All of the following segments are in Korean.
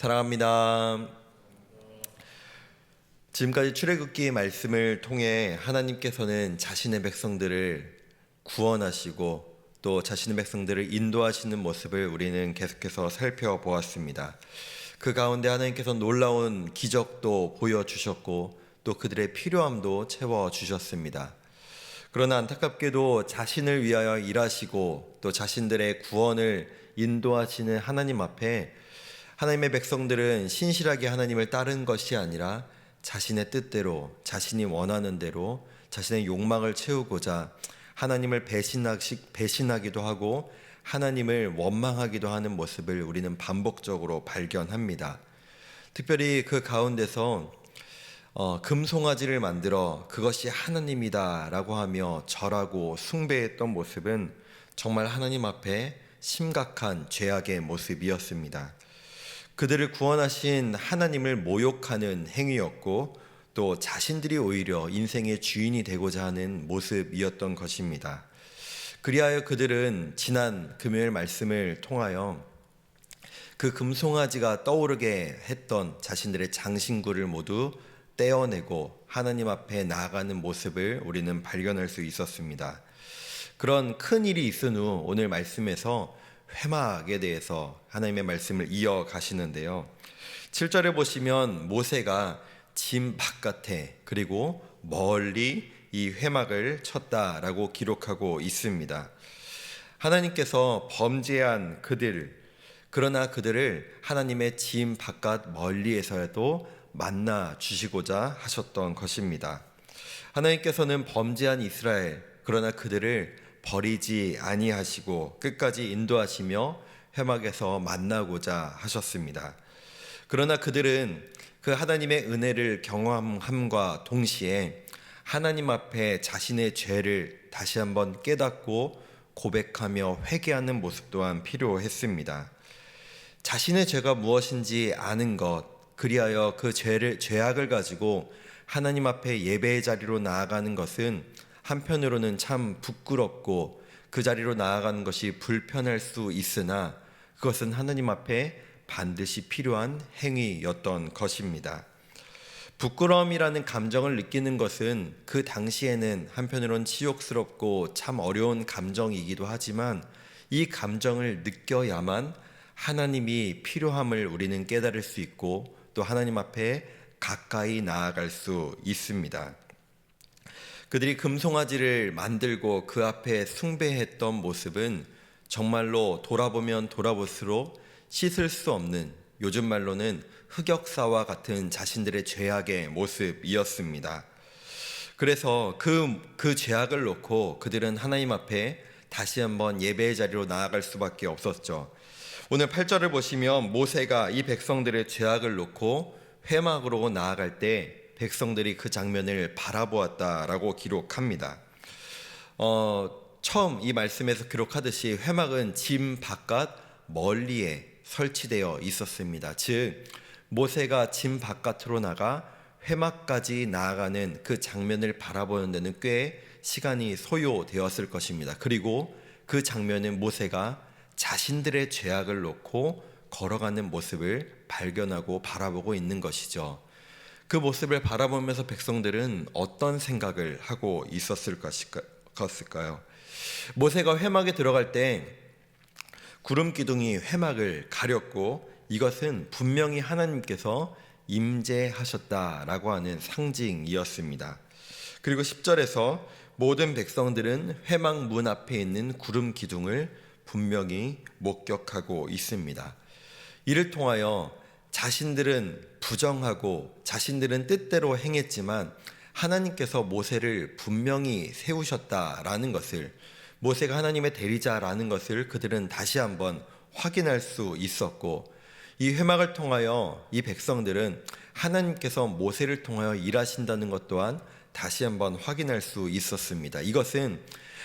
사랑합니다. 지금까지 출애굽기 말씀을 통해 하나님께서는 자신의 백성들을 구원하시고 또 자신의 백성들을 인도하시는 모습을 우리는 계속해서 살펴보았습니다. 그 가운데 하나님께서 놀라운 기적도 보여주셨고 또 그들의 필요함도 채워주셨습니다. 그러나 안타깝게도 자신을 위하여 일하시고 또 자신들의 구원을 인도하시는 하나님 앞에 하나님의 백성들은 신실하게 하나님을 따른 것이 아니라 자신의 뜻대로 자신이 원하는 대로 자신의 욕망을 채우고자 하나님을 배신하기도 하고 하나님을 원망하기도 하는 모습을 우리는 반복적으로 발견합니다. 특별히 그 가운데서 어, 금송아지를 만들어 그것이 하나님이다라고 하며 절하고 숭배했던 모습은 정말 하나님 앞에 심각한 죄악의 모습이었습니다. 그들을 구원하신 하나님을 모욕하는 행위였고 또 자신들이 오히려 인생의 주인이 되고자 하는 모습이었던 것입니다. 그리하여 그들은 지난 금요일 말씀을 통하여 그 금송아지가 떠오르게 했던 자신들의 장신구를 모두 떼어내고 하나님 앞에 나아가는 모습을 우리는 발견할 수 있었습니다. 그런 큰 일이 있은 후 오늘 말씀에서 회막에 대해서 하나님의 말씀을 이어가시는데요. 7절에 보시면 모세가 짐 바깥에 그리고 멀리 이 회막을 쳤다라고 기록하고 있습니다. 하나님께서 범죄한 그들 그러나 그들을 하나님의 짐 바깥 멀리에서도 만나 주시고자 하셨던 것입니다. 하나님께서는 범죄한 이스라엘 그러나 그들을 버리지 아니하시고 끝까지 인도하시며 회막에서 만나고자 하셨습니다. 그러나 그들은 그 하나님의 은혜를 경험함과 동시에 하나님 앞에 자신의 죄를 다시 한번 깨닫고 고백하며 회개하는 모습 또한 필요했습니다. 자신의 죄가 무엇인지 아는 것, 그리하여 그 죄를 죄악을 가지고 하나님 앞에 예배의 자리로 나아가는 것은 한편으로는 참 부끄럽고 그 자리로 나아가는 것이 불편할 수 있으나 그것은 하나님 앞에 반드시 필요한 행위였던 것입니다. 부끄러움이라는 감정을 느끼는 것은 그 당시에는 한편으론 치욕스럽고 참 어려운 감정이기도 하지만 이 감정을 느껴야만 하나님이 필요함을 우리는 깨달을 수 있고 또 하나님 앞에 가까이 나아갈 수 있습니다. 그들이 금송아지를 만들고 그 앞에 숭배했던 모습은 정말로 돌아보면 돌아볼수록 씻을 수 없는 요즘 말로는 흑역사와 같은 자신들의 죄악의 모습이었습니다. 그래서 그, 그 죄악을 놓고 그들은 하나님 앞에 다시 한번 예배의 자리로 나아갈 수밖에 없었죠. 오늘 8절을 보시면 모세가 이 백성들의 죄악을 놓고 회막으로 나아갈 때 백성들이 그 장면을 바라보았다라고 기록합니다. 어, 처음 이 말씀에서 기록하듯이 회막은 짐 바깥 멀리에 설치되어 있었습니다. 즉 모세가 짐 바깥으로 나가 회막까지 나아가는 그 장면을 바라보는 데는 꽤 시간이 소요되었을 것입니다. 그리고 그 장면은 모세가 자신들의 죄악을 놓고 걸어가는 모습을 발견하고 바라보고 있는 것이죠. 그 모습을 바라보면서 백성들은 어떤 생각을 하고 있었을 것일까요? 모세가 회막에 들어갈 때 구름 기둥이 회막을 가렸고 이것은 분명히 하나님께서 임재하셨다라고 하는 상징이었습니다. 그리고 10절에서 모든 백성들은 회막 문 앞에 있는 구름 기둥을 분명히 목격하고 있습니다. 이를 통하여 자신들은 부정하고 자신들은 뜻대로 행했지만 하나님께서 모세를 분명히 세우셨다라는 것을 모세가 하나님의 대리자라는 것을 그들은 다시 한번 확인할 수 있었고 이 회막을 통하여 이 백성들은 하나님께서 모세를 통하여 일하신다는 것 또한 다시 한번 확인할 수 있었습니다. 이것은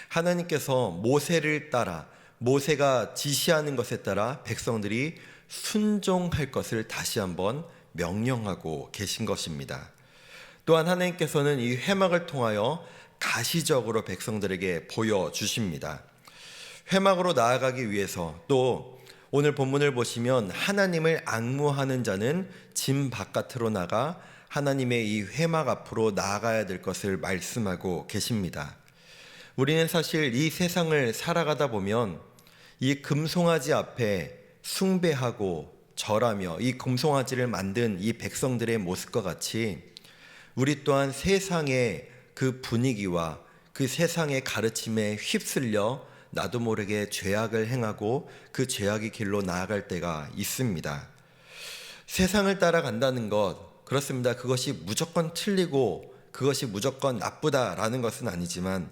하나님께서 모세를 따라 모세가 지시하는 것에 따라 백성들이 순종할 것을 다시 한번 명령하고 계신 것입니다. 또한 하나님께서는 이 회막을 통하여 가시적으로 백성들에게 보여주십니다. 회막으로 나아가기 위해서 또 오늘 본문을 보시면 하나님을 악무하는 자는 짐 바깥으로 나가 하나님의 이 회막 앞으로 나아가야 될 것을 말씀하고 계십니다. 우리는 사실 이 세상을 살아가다 보면 이 금송아지 앞에 숭배하고 절하며 이 금송아지를 만든 이 백성들의 모습과 같이 우리 또한 세상의 그 분위기와 그 세상의 가르침에 휩쓸려 나도 모르게 죄악을 행하고 그 죄악의 길로 나아갈 때가 있습니다. 세상을 따라간다는 것, 그렇습니다. 그것이 무조건 틀리고 그것이 무조건 나쁘다라는 것은 아니지만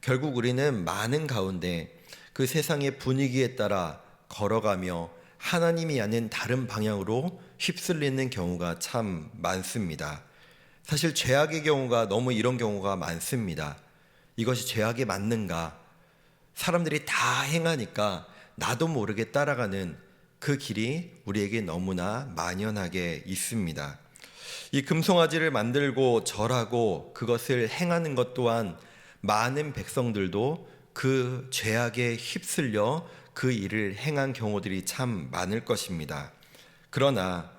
결국 우리는 많은 가운데 그 세상의 분위기에 따라 걸어가며 하나님이 아닌 다른 방향으로 휩쓸리는 경우가 참 많습니다. 사실 죄악의 경우가 너무 이런 경우가 많습니다. 이것이 죄악이 맞는가? 사람들이 다 행하니까 나도 모르게 따라가는 그 길이 우리에게 너무나 만연하게 있습니다. 이 금송아지를 만들고 절하고 그것을 행하는 것 또한 많은 백성들도 그 죄악에 휩쓸려 그 일을 행한 경우들이 참 많을 것입니다. 그러나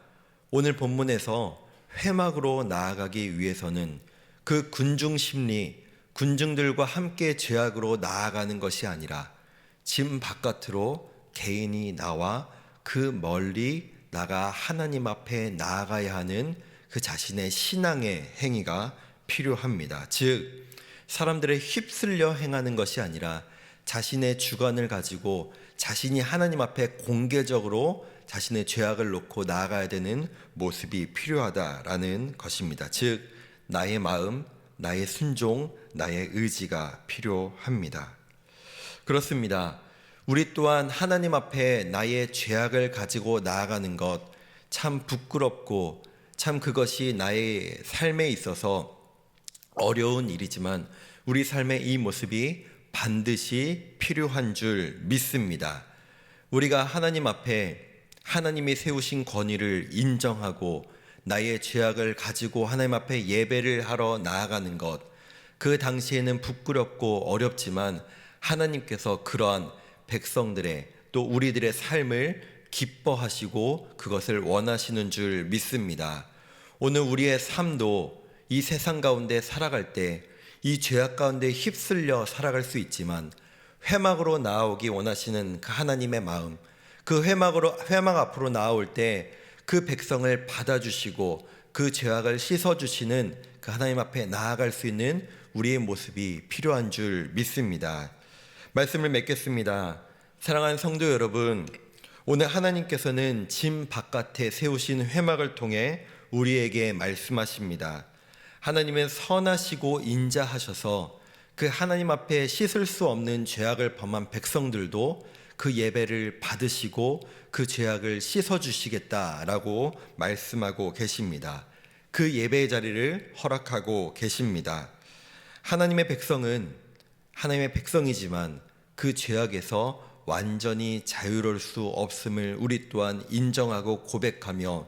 오늘 본문에서 회막으로 나아가기 위해서는 그 군중 심리, 군중들과 함께 죄악으로 나아가는 것이 아니라 짐 바깥으로 개인이 나와 그 멀리 나가 하나님 앞에 나아가야 하는 그 자신의 신앙의 행위가 필요합니다. 즉, 사람들의 휩쓸려 행하는 것이 아니라 자신의 주관을 가지고 자신이 하나님 앞에 공개적으로 자신의 죄악을 놓고 나아가야 되는 모습이 필요하다라는 것입니다. 즉, 나의 마음, 나의 순종, 나의 의지가 필요합니다. 그렇습니다. 우리 또한 하나님 앞에 나의 죄악을 가지고 나아가는 것 참 부끄럽고 참 그것이 나의 삶에 있어서 어려운 일이지만 우리 삶의 이 모습이 반드시 필요한 줄 믿습니다. 우리가 하나님 앞에 하나님이 세우신 권위를 인정하고 나의 죄악을 가지고 하나님 앞에 예배를 하러 나아가는 것, 그 당시에는 부끄럽고 어렵지만 하나님께서 그러한 백성들의 또 우리들의 삶을 기뻐하시고 그것을 원하시는 줄 믿습니다. 오늘 우리의 삶도 이 세상 가운데 살아갈 때 이 죄악 가운데 휩쓸려 살아갈 수 있지만 회막으로 나오기 원하시는 그 하나님의 마음, 그 회막으로 회막 앞으로 나올 때 그 백성을 받아주시고 그 죄악을 씻어주시는 그 하나님 앞에 나아갈 수 있는 우리의 모습이 필요한 줄 믿습니다. 말씀을 맺겠습니다. 사랑하는 성도 여러분, 오늘 하나님께서는 짐 바깥에 세우신 회막을 통해 우리에게 말씀하십니다. 하나님은 선하시고 인자하셔서 그 하나님 앞에 씻을 수 없는 죄악을 범한 백성들도 그 예배를 받으시고 그 죄악을 씻어 주시겠다라고 말씀하고 계십니다. 그 예배의 자리를 허락하고 계십니다. 하나님의 백성은 하나님의 백성이지만 그 죄악에서 완전히 자유로울 수 없음을 우리 또한 인정하고 고백하며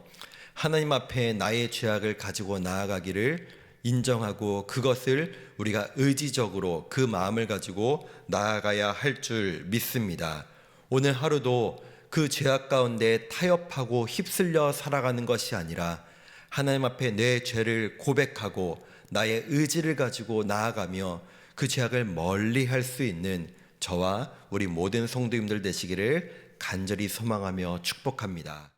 하나님 앞에 나의 죄악을 가지고 나아가기를 인정하고 그것을 우리가 의지적으로 그 마음을 가지고 나아가야 할 줄 믿습니다. 오늘 하루도 그 죄악 가운데 타협하고 휩쓸려 살아가는 것이 아니라 하나님 앞에 내 죄를 고백하고 나의 의지를 가지고 나아가며 그 죄악을 멀리 할 수 있는 저와 우리 모든 성도님들 되시기를 간절히 소망하며 축복합니다.